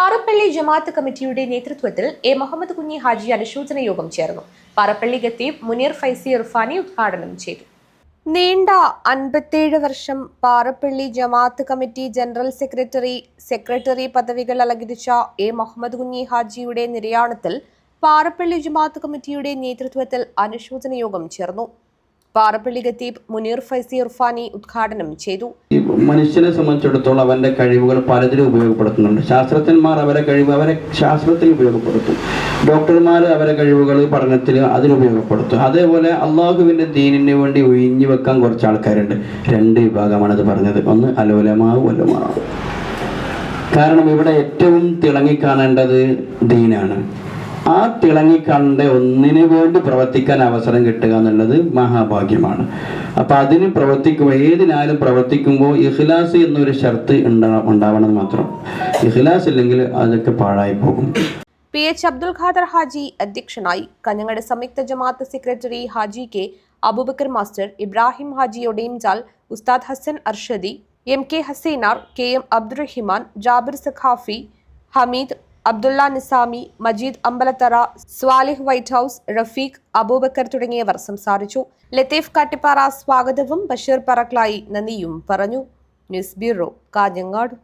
പാറപ്പള്ളി ജമാഅത്ത് കമ്മിറ്റിയുടെ നേതൃത്വത്തിൽ എ മുഹമ്മദ് കുഞ്ഞി ഹാജി അനുശോചന യോഗം ചേർന്നു. പാറപ്പള്ളി ഖത്തീബ് മുനീർ ഫൈസി ഇർഫാനി ഉദ്ഘാടനം ചെയ്തു. നീണ്ട അൻപത്തേഴ് വർഷം പാറപ്പള്ളി ജമാഅത്ത് കമ്മിറ്റി ജനറൽ സെക്രട്ടറി സെക്രട്ടറി പദവികൾ അലങ്കരിച്ച എ മുഹമ്മദ് കുഞ്ഞി ഹാജിയുടെ നിര്യാണത്തിൽ പാറപ്പള്ളി ജമാഅത്ത് കമ്മിറ്റിയുടെ നേതൃത്വത്തിൽ അനുശോചന യോഗം ചേർന്നു. പാറപ്പള്ളി ഖത്തീബ് മുനീർ ഫൈസി ഇർഫാനി ഉദ്ഘാടനം ചെയ്തു. മനുഷ്യനെ സംബന്ധിച്ചിടത്തോളം അവന്റെ കഴിവുകൾ പലതിലും ഉപയോഗപ്പെടുത്തുന്നുണ്ട്. ശാസ്ത്രജ്ഞന്മാർ അവരെ കഴിവ് അവരെ ശാസ്ത്രത്തിൽ ഉപയോഗപ്പെടുത്തും. ഡോക്ടർമാർ അവരെ കഴിവുകൾ പഠനത്തിൽ അതിനുപയോഗപ്പെടുത്തും അതേപോലെ അള്ളാഹുവിന്റെ ദീനിന് വേണ്ടി ഒഴിഞ്ഞു വെക്കാൻ കുറച്ച് ആൾക്കാരുണ്ട്. രണ്ട് വിഭാഗമാണ് അത് പറഞ്ഞത്. ഒന്ന് അലോലമാവ് വല്ലമാവ് കാരണം ഇവിടെ ഏറ്റവും തിളങ്ങിക്കാണേണ്ടത് ദീനാണ്. ആ തിളങ്ങിക്കണ്ട ഒന്നിനു വേണ്ടി പ്രവർത്തിക്കാൻ അവസരം കിട്ടുക എന്നുള്ളത് മഹാഭാഗ്യമാണ്. അപ്പൊ അതിന് പ്രവർത്തിക്കുമ്പോൾ ഏതിനാലും പ്രവർത്തിക്കുമ്പോൾ ഇഖ്ലാസ് എന്നൊരു ഷർത്ത് ഉണ്ടാ ഉണ്ടാവണം മാത്രം. ഇഖ്ലാസ് ഇല്ലെങ്കിൽ അതൊക്കെ പാഴായി പോകും. പി എച്ച് അബ്ദുൽ ഖാദർ ഹാജി അധ്യക്ഷനായി കഞ്ഞങ്ങട് സംയുക്ത ജമാഅത്ത് secretary Haji K Aboobacker master Ibrahim ഹാജിയുടെയും ജാൽ Usthad Hasan Arshadi M K Haseenar K M Abdurahiman Jabir Saqafi Hameed Abdulla Nizami Majeed Ambalathara Swalih white house Rafeeq Aboobacker തുടങ്ങിയവർ സംസാരിച്ചു. ലത്തീഫ് കാട്ടിപ്പാറ സ്വാഗതവും ബഷീർ പറക്ലായി നന്ദിയും പറഞ്ഞു. News bureau Kanhangad.